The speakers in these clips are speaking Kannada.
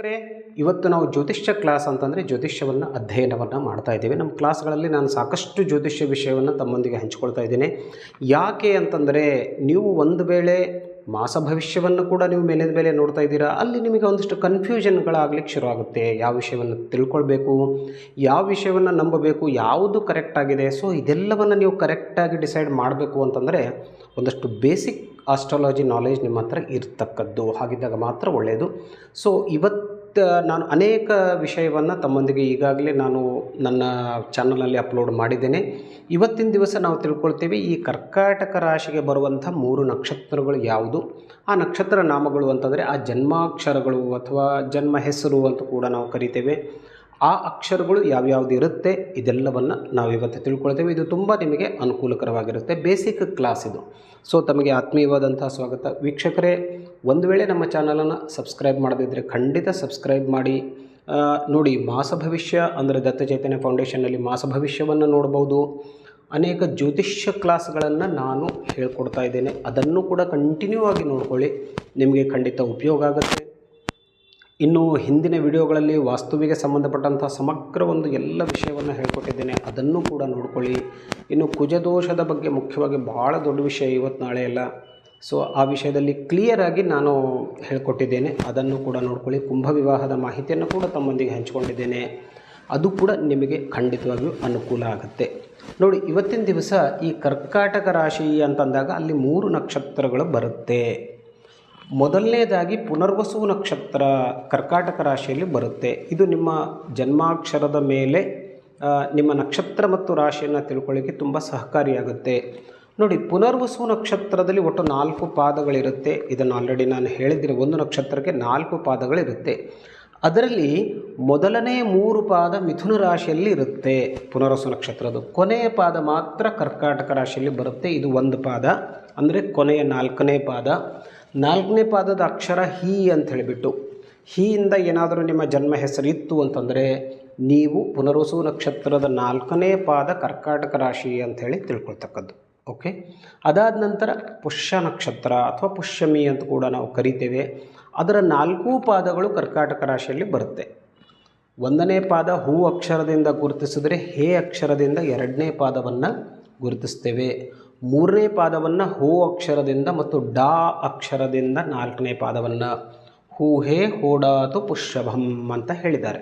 ವೀಕ್ಷಕರೇ, ಇವತ್ತು ನಾವು ಜ್ಯೋತಿಷ್ಯ ಕ್ಲಾಸ್ ಅಂತಂದರೆ ಜ್ಯೋತಿಷ್ಯವನ್ನು ಅಧ್ಯಯನವನ್ನು ಮಾಡ್ತಾ ಇದ್ದೇವೆ. ನಮ್ಮ ಕ್ಲಾಸ್ಗಳಲ್ಲಿ ನಾನು ಸಾಕಷ್ಟು ಜ್ಯೋತಿಷ್ಯ ವಿಷಯವನ್ನು ತಮ್ಮೊಂದಿಗೆ ಹಂಚಿಕೊಳ್ತಾ ಇದ್ದೀನಿ. ಯಾಕೆ ಅಂತಂದರೆ, ನೀವು ಒಂದು ವೇಳೆ ಮಾಸ ಭವಿಷ್ಯವನ್ನು ಕೂಡ ನೀವು ಮೇಲಿನ ಮೇಲೆ ನೋಡ್ತಾ ಇದ್ದೀರಾ, ಅಲ್ಲಿ ನಿಮಗೆ ಒಂದಿಷ್ಟು ಕನ್ಫ್ಯೂಷನ್ಗಳಾಗ್ಲಿಕ್ಕೆ ಶುರುವಾಗುತ್ತೆ. ಯಾವ ವಿಷಯವನ್ನು ತಿಳ್ಕೊಳ್ಬೇಕು, ಯಾವ ವಿಷಯವನ್ನು ನಂಬಬೇಕು, ಯಾವುದು ಕರೆಕ್ಟ್ ಆಗಿದೆ. ಸೊ, ಇದೆಲ್ಲವನ್ನು ನೀವು ಕರೆಕ್ಟಾಗಿ ಡಿಸೈಡ್ ಮಾಡಬೇಕು ಅಂತಂದರೆ, ಒಂದಷ್ಟು ಬೇಸಿಕ್ ಆಸ್ಟ್ರಾಲಜಿ ನಾಲೆಜ್ ನಿಮ್ಮ ಹತ್ರ ಇರ್ತಕ್ಕದ್ದು. ಹಾಗಿದ್ದಾಗ ಮಾತ್ರ ಒಳ್ಳೆಯದು ಸೊ, ಇವತ್ತು ನಾನು ಅನೇಕ ವಿಷಯವನ್ನು ತಮ್ಮೊಂದಿಗೆ ಈಗಾಗಲೇ ನಾನು ನನ್ನ ಚಾನಲಲ್ಲಿ ಅಪ್ಲೋಡ್ ಮಾಡಿದ್ದೇನೆ. ಇವತ್ತಿನ ದಿವಸ ನಾವು ತಿಳ್ಕೊಳ್ತೀವಿ ಈ ಕರ್ಕಾಟಕ ರಾಶಿಗೆ ಬರುವಂಥ ಮೂರು ನಕ್ಷತ್ರಗಳು ಯಾವುದು? ಆ ನಕ್ಷತ್ರ ನಾಮಗಳು ಅಂತಂದರೆ ಆ ಜನ್ಮಾಕ್ಷರಗಳು ಅಥವಾ ಜನ್ಮ ಹೆಸರು ಅಂತ ಕೂಡ ನಾವು ಕರಿತೇವೆ. ಆ ಅಕ್ಷರಗಳು ಯಾವ್ಯಾವ್ದು ಇರುತ್ತೆ? ಇದೆಲ್ಲವನ್ನು ನಾವು ಇವತ್ತು ತಿಳ್ಕೊಳ್ತೇವೆ. ಇದು ತುಂಬ ನಿಮಗೆ ಅನುಕೂಲಕರವಾಗಿರುತ್ತೆ. ಬೇಸಿಕ್ ಕ್ಲಾಸ್ ಇದು. ಸೊ, ತಮಗೆ ಆತ್ಮೀಯವಾದಂಥ ಸ್ವಾಗತ. ವೀಕ್ಷಕರೇ ಒಂದು ವೇಳೆ ನಮ್ಮ ಚಾನಲನ್ನು ಸಬ್ಸ್ಕ್ರೈಬ್ ಮಾಡದಿದ್ದರೆ ಖಂಡಿತ ಸಬ್ಸ್ಕ್ರೈಬ್ ಮಾಡಿ. ನೋಡಿ, ಮಾಸ ಭವಿಷ್ಯ ಅಂದರೆ ದತ್ತ ಚೈತನ್ಯ ಫೌಂಡೇಶನ್ನಲ್ಲಿ ಮಾಸ ಭವಿಷ್ಯವನ್ನು ನೋಡ್ಬೋದು. ಅನೇಕ ಜ್ಯೋತಿಷ್ಯ ಕ್ಲಾಸ್ಗಳನ್ನು ನಾನು ಹೇಳ್ಕೊಡ್ತಾ ಇದ್ದೇನೆ. ಅದನ್ನು ಕೂಡ ಕಂಟಿನ್ಯೂ ಆಗಿ ನೋಡ್ಕೊಳ್ಳಿ. ನಿಮಗೆ ಖಂಡಿತ ಉಪಯೋಗ ಆಗುತ್ತೆ. ಇನ್ನು ಹಿಂದಿನ ವಿಡಿಯೋಗಳಲ್ಲಿ ವಾಸ್ತುವಿಗೆ ಸಂಬಂಧಪಟ್ಟಂಥ ಸಮಗ್ರ ಒಂದು ಎಲ್ಲ ವಿಷಯವನ್ನು ಹೇಳ್ಕೊಟ್ಟಿದ್ದೇನೆ. ಅದನ್ನು ಕೂಡ ನೋಡ್ಕೊಳ್ಳಿ. ಇನ್ನು ಕುಜದೋಷದ ಬಗ್ಗೆ ಮುಖ್ಯವಾಗಿ ಭಾಳ ದೊಡ್ಡ ವಿಷಯ ಇವತ್ತು ನಾಳೆ ಎಲ್ಲ ಸೊ ಆ ವಿಷಯದಲ್ಲಿ ಕ್ಲಿಯರಾಗಿ ನಾನು ಹೇಳಿಕೊಟ್ಟಿದ್ದೇನೆ. ಅದನ್ನು ಕೂಡ ನೋಡ್ಕೊಳ್ಳಿ. ಕುಂಭ ವಿವಾಹದ ಮಾಹಿತಿಯನ್ನು ಕೂಡ ತಮ್ಮೊಂದಿಗೆ ಹಂಚಿಕೊಂಡಿದ್ದೇನೆ. ಅದು ಕೂಡ ನಿಮಗೆ ಖಂಡಿತವಾಗಿಯೂ ಅನುಕೂಲ ಆಗುತ್ತೆ. ನೋಡಿ, ಇವತ್ತಿನ ದಿವಸ ಈ ಕರ್ಕಾಟಕ ರಾಶಿ ಅಂತಂದಾಗ ಅಲ್ಲಿ ಮೂರು ನಕ್ಷತ್ರಗಳು ಬರುತ್ತೆ. ಮೊದಲನೇದಾಗಿ ಪುನರ್ವಸು ನಕ್ಷತ್ರ ಕರ್ಕಾಟಕ ರಾಶಿಯಲ್ಲಿ ಬರುತ್ತೆ. ಇದು ನಿಮ್ಮ ಜನ್ಮಾಕ್ಷರದ ಮೇಲೆ ನಿಮ್ಮ ನಕ್ಷತ್ರ ಮತ್ತು ರಾಶಿಯನ್ನು ತಿಳ್ಕೊಳ್ಳಿಕ್ಕೆ ತುಂಬ ಸಹಕಾರಿಯಾಗುತ್ತೆ. ನೋಡಿ, ಪುನರ್ವಸು ನಕ್ಷತ್ರದಲ್ಲಿ ಒಟ್ಟು ನಾಲ್ಕು ಪಾದಗಳಿರುತ್ತೆ. ಇದನ್ನು ಆಲ್ರೆಡಿ ನಾನು ಹೇಳಿದ್ದೀನಿ ಒಂದು ನಕ್ಷತ್ರಕ್ಕೆ ನಾಲ್ಕು ಪಾದಗಳಿರುತ್ತೆ. ಅದರಲ್ಲಿ ಮೊದಲನೇ ಮೂರು ಪಾದ ಮಿಥುನ ರಾಶಿಯಲ್ಲಿ ಇರುತ್ತೆ, ಪುನರ್ವಸು ನಕ್ಷತ್ರದ ಕೊನೆಯ ಪಾದ ಮಾತ್ರ ಕರ್ಕಾಟಕ ರಾಶಿಯಲ್ಲಿ ಬರುತ್ತೆ, ಇದು ಒಂದು ಪಾದ. ಅಂದರೆ ಕೊನೆಯ ನಾಲ್ಕನೇ ಪಾದ. ನಾಲ್ಕನೇ ಪಾದದ ಅಕ್ಷರ ಹಿ ಅಂತ ಹೇಳಿಬಿಟ್ಟು, ಹೀಯಿಂದ ಏನಾದರೂ ನಿಮ್ಮ ಜನ್ಮ ಹೆಸರು ಇತ್ತು ಅಂತಂದರೆ, ನೀವು ಪುನರ್ವಸು ನಕ್ಷತ್ರದ ನಾಲ್ಕನೇ ಪಾದ ಕರ್ಕಾಟಕ ರಾಶಿ ಅಂಥೇಳಿ ತಿಳ್ಕೊಳ್ತಕ್ಕದ್ದು. ಓಕೆ ಅದಾದ ನಂತರ ಪುಷ್ಯ ನಕ್ಷತ್ರ ಅಥವಾ ಪುಷ್ಯಮಿ ಅಂತ ಕೂಡ ನಾವು ಕರಿತೇವೆ. ಅದರ ನಾಲ್ಕೂ ಪಾದಗಳು ಕರ್ಕಾಟಕ ರಾಶಿಯಲ್ಲಿ ಬರುತ್ತೆ. ಒಂದನೇ ಪಾದ ಹೂ ಅಕ್ಷರದಿಂದ ಗುರುತಿಸಿದರೆ ಹೇ ಅಕ್ಷರದಿಂದ ಎರಡನೇ ಪಾದವನ್ನು ಗುರುತಿಸ್ತೇವೆ. ಮೂರನೇ ಪಾದವನ್ನು ಹೋ ಅಕ್ಷರದಿಂದ ಮತ್ತು ಡಾ ಅಕ್ಷರದಿಂದ ನಾಲ್ಕನೇ ಪಾದವನ್ನು ಹೂ ಹೇ ಹೋಡಾತು ಪುಷ್ಯಭಂ ಅಂತ ಹೇಳಿದ್ದಾರೆ.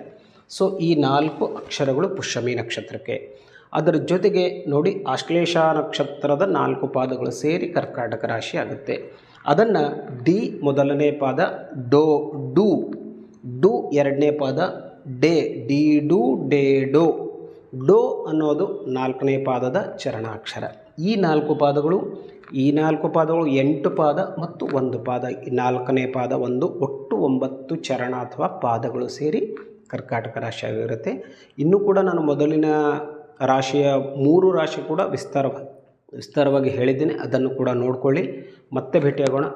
ಸೊ ಈ ನಾಲ್ಕು ಅಕ್ಷರಗಳು ಪುಷ್ಯಮಿ ನಕ್ಷತ್ರಕ್ಕೆ. ಅದರ ಜೊತೆಗೆ ನೋಡಿ ಆಶ್ಲೇಷ ನಕ್ಷತ್ರದ ನಾಲ್ಕು ಪಾದಗಳು ಸೇರಿ ಕರ್ಕಾಟಕ ರಾಶಿ ಆಗುತ್ತೆ. ಅದನ್ನು ಡಿ ಮೊದಲನೇ ಪಾದ, ಡೋ, ಡು. ಡು ಎರಡನೇ ಪಾದ, ಡೇ. ಡಿ, ಡು, ಡೇ, ಡೋ. ಡೋ ಅನ್ನೋದು ನಾಲ್ಕನೇ ಪಾದದ ಚರಣಾಕ್ಷರ. ಈ ನಾಲ್ಕು ಪಾದಗಳು, ಈ ನಾಲ್ಕು ಪಾದಗಳು ಎಂಟು ಪಾದ ಮತ್ತು ಒಂದು ಪಾದ. ನಾಲ್ಕನೇ ಪಾದ ಒಂದು ಒಟ್ಟು ಒಂಬತ್ತು ಚರಣ ಅಥವಾ ಪಾದಗಳು ಸೇರಿ ಕರ್ಕಾಟಕ ರಾಶಿಯಾಗಿರುತ್ತೆ. ಇನ್ನೂ ಕೂಡ ನಾನು ಮೊದಲಿನ ರಾಶಿಯ ಮೂರು ರಾಶಿ ಕೂಡ ವಿಸ್ತಾರವಾಗಿ ವಿಸ್ತಾರವಾಗಿ ಹೇಳಿದ್ದೀನಿ. ಅದನ್ನು ಕೂಡ ನೋಡಿಕೊಳ್ಳಿ. ಮತ್ತೆ ಭೇಟಿಯಾಗೋಣ.